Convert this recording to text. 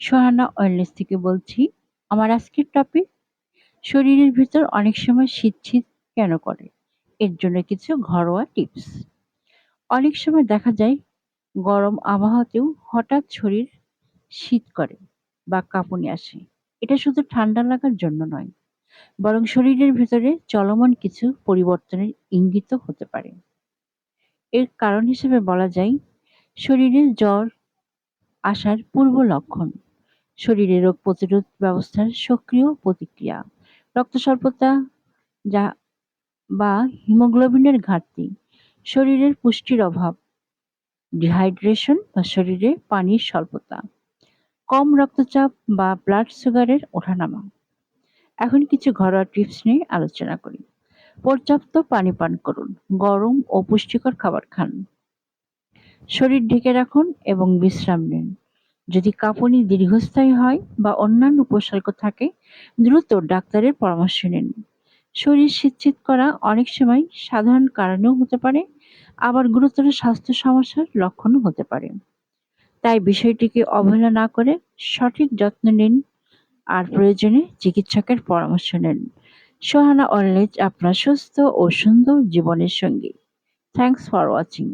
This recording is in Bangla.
সোহানা ওয়েলনেস থেকে বলছি, আমার আজকের টপিক শরীরের ভিতর অনেক সময় শীত শীত কেন করে? এর জন্য কিছু ঘরোয়া টিপস অনেক সময় দেখা যায়, গরম আবহাওয়াতেও হঠাৎ শরীর শীত করে বা কাঁপুনি আসে। এটা শুধু ঠান্ডা লাগার জন্য নয়, বরং শরীরের ভিতরে চলমান কিছু পরিবর্তনের ইঙ্গিত হতে পারে। এর কারণ হিসেবে বলা যায় শরীরে জ্বর আসার পূর্ব লক্ষণ। শরীরে রোগ প্রতিরোধ ব্যবস্থার সক্রিয় প্রতিক্রিয়া। রক্ত স্বল্পতা, যা বা হিমোগ্লোবিনের ঘাটতি, শরীরের পুষ্টির অভাব, ডিহাইড্রেশন বা শরীরে পানির স্বল্পতা, কম রক্তচাপ বা ব্লাড সুগারের ওঠানামা। এখন কিছু ঘরোয়া টিপস নিয়ে আলোচনা করি। পর্যাপ্ত পানি পান করুন, গরম ও পুষ্টিকর খাবার খান। শরীর ঢেকে রাখুন এবং বিশ্রাম নিন। যদি কাঁপুনি দীর্ঘস্থায়ী হয় বা অন্যান্য উপসর্গ থাকে, দ্রুত ডাক্তারের পরামর্শ নিন। শরীর শীতশীত করা অনেক সময় সাধারণ কারণেও হতে পারে, আবার গুরুতর স্বাস্থ্য সমস্যার লক্ষণও হতে পারে। তাই বিষয়টিকে অবহেলা না করে সঠিক যত্ন নিন আর প্রয়োজনে চিকিৎসকের পরামর্শ নেন। সোহানা অনলেজ আপনার সুস্থ ও সুন্দর জীবনের সঙ্গী। Thanks for watching